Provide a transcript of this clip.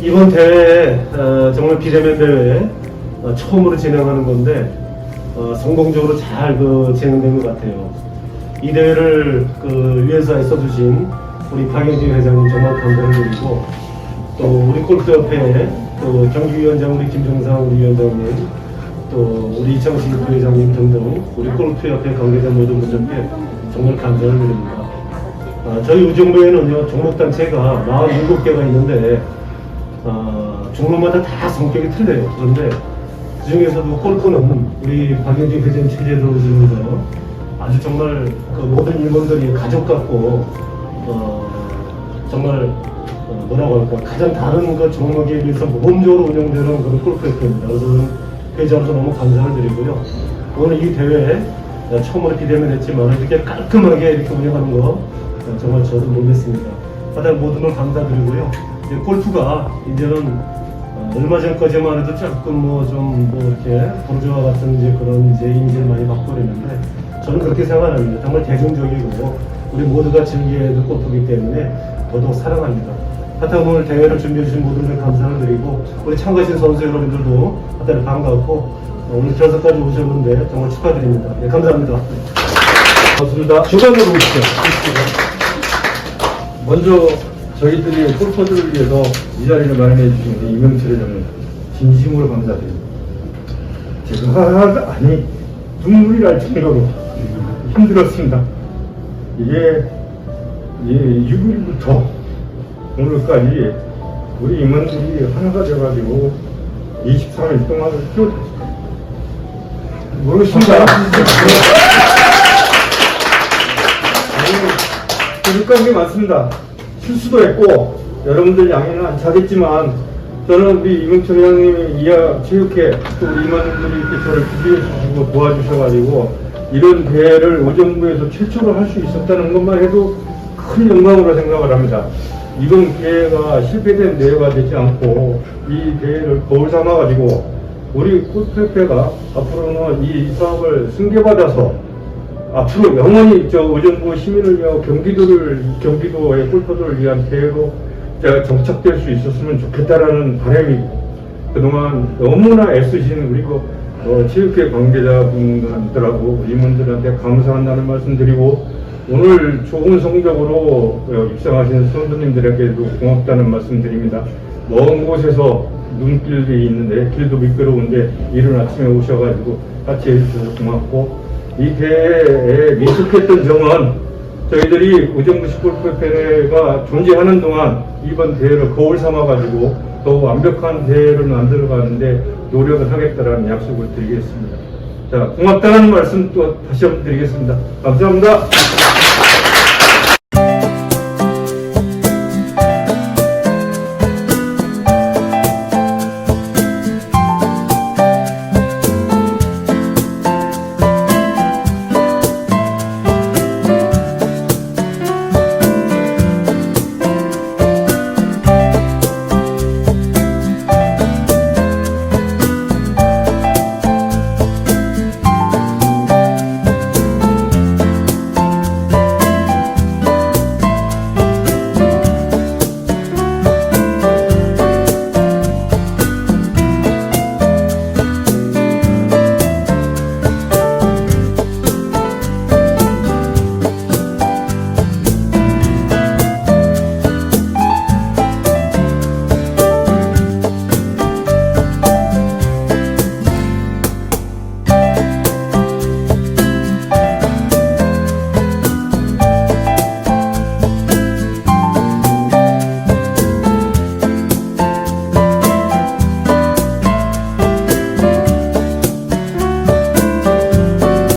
이번 대회 어, 정말 비대면 대회 어, 처음으로 진행하는 건데 어, 성공적으로 잘 그 진행된 것 같아요. 이 대회를 그 위에서 써주신 우리 박영진 회장님 정말 감사를 드리고 또 우리 골프협회 또 경기위원장 우리 김종상 우리 위원장님 또 우리 이창식 부회장님 등등 우리 골프협회 관계자 모든 분들께 정말 감사를 드립니다. 아, 저희 우정부에는요 종목 단체가 47개가 있는데 아, 종목마다 다 성격이 틀려요. 그런데 그 중에서도 골프는 우리 박영진 회장 체제로 지면서 아주 정말 그 모든 일본들이 가족 같고 어, 정말 어, 뭐라고 할까 가장 다른 그 종목에 비해서 모범적으로 운영되는 그런 골프협회입니다. 그래서 회장으로서 너무 감사를 드리고요. 오늘 이 대회 어, 처음으로 비대면 했지만 이렇게 깔끔하게 이렇게 운영하는 거 어, 정말 저도 놀랐습니다. 다들 모든 걸 감사드리고요. 이제 골프가 이제는 어, 얼마 전까지만 해도 조금 뭐 좀뭐 이렇게 부르주아 같은 이제 그런 이제 이미지를 많이 그랬는데 저는 그렇게 생각합니다. 정말 대중적이고 우리 모두가 즐겨야 될 골프이기 때문에 더더욱 사랑합니다. 하여튼 오늘 대회를 준비해 주신 모든 분 감사를 드리고 우리 참가하신 선수 여러분들도 하여튼 반갑고 어, 오늘 결선까지 오셨는데 정말 축하드립니다. 네, 감사합니다. 고맙습니다. 주관으로 오시죠. 먼저 저희들이 골퍼들을 위해서 이 자리를 마련해 주신 우리 이명철 회장님 진심으로 감사드립니다. 제가 아니 눈물이 날 정도로 힘들었습니다. 이게 예, 6일부터 오늘까지 우리 임원들이 하나가 돼가지고 23일 동안 뛰어들었습니다. 모르겠습니다. 부족한 게 많습니다. 실수도 했고 여러분들 양해는 안 차겠지만 저는 우리 이명철 회장님이 이하 체육회 또 우리 임원들이 이렇게 저를 준비해 주시고 도와주셔가지고 이런 대회를 의정부에서 최초로 할 수 있었다는 것만 해도 큰 영광으로 생각을 합니다. 이번 기회가 실패된 대회가 되지 않고 이 대회를 거울 삼아가지고 우리 골프협회가 앞으로는 이 사업을 승계받아서 앞으로 영원히 저 의정부 시민을 위하고 경기도를 경기도의 골퍼들을 위한 대회로 저 정착될 수 있었으면 좋겠다라는 바람이고 그동안 너무나 애쓰신 우리 그 어, 체육회 관계자분들하고 임원들한테 감사한다는 말씀드리고 오늘 좋은 성적으로 어, 입상하신 선수님들에게도 고맙다는 말씀드립니다. 먼 곳에서 눈길이 있는데 길도 미끄러운데 이른 아침에 오셔가지고 같이 해주셔서 고맙고 이 대회에 미숙했던 점은 저희들이 우정부시 골프협회가 존재하는 동안 이번 대회를 거울 삼아가지고 더 완벽한 대회를 만들어가는데 노력을 하겠다라는 약속을 드리겠습니다. 자, 고맙다는 말씀 또 다시 한번 드리겠습니다. 감사합니다.